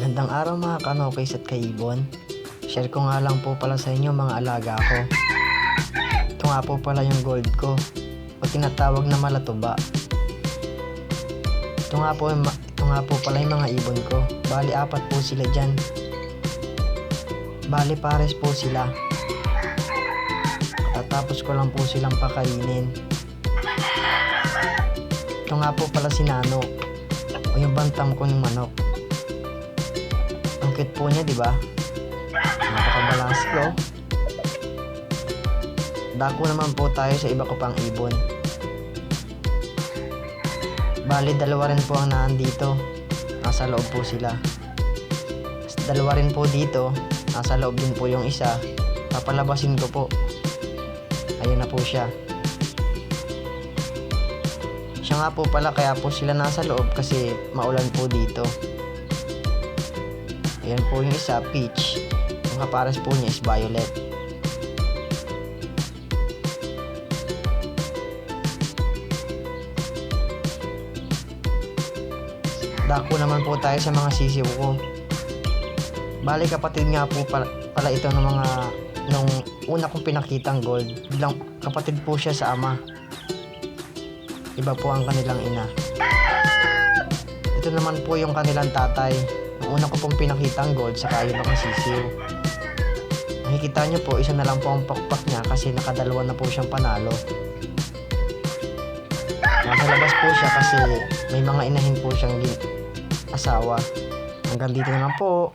Gandang araw mga kanokis at kaibon. Share ko nga lang po pala sa inyo mga alaga ko. Ito nga po pala yung gold ko. O tinatawag na malatuba. Ito nga po, ito nga po pala yung mga ibon ko. Bali apat po sila dyan. Bali pares po sila. Tatapos ko lang po silang pakainin. Ito nga po pala si Nano. O yung bantam ko ng manok. Cute po niya, di ba? Napakabalanse ko. Dako naman po tayo sa iba ko pang ibon. Bali, dalawa rin po ang nandito. Nasa loob po sila. Dalawa rin po dito. Nasa loob din po yung isa. Papalabasin ko po. Ayun na po siya. Siya nga po pala kaya po sila nasa loob kasi maulan po dito. Ayan po yung isa, peach. Yung kapares po niya is violet. Dako naman po tayo sa mga sisiw ko. Bali kapatid nga po pala, pala ito ng mga nung una kong pinakitang gold. Bilang kapatid po siya sa ama. Iba po ang kanilang ina. Ito naman po yung kanilang tatay. Ang una ko pong pinakitang gold sa kayo ng sisiw. Nakikita nyo po, isa na lang po ang pakpak niya kasi nakadalawa na po siyang panalo. Nasa labas po siya kasi may mga inahin po siyang asawa. Hanggang dito na lang po.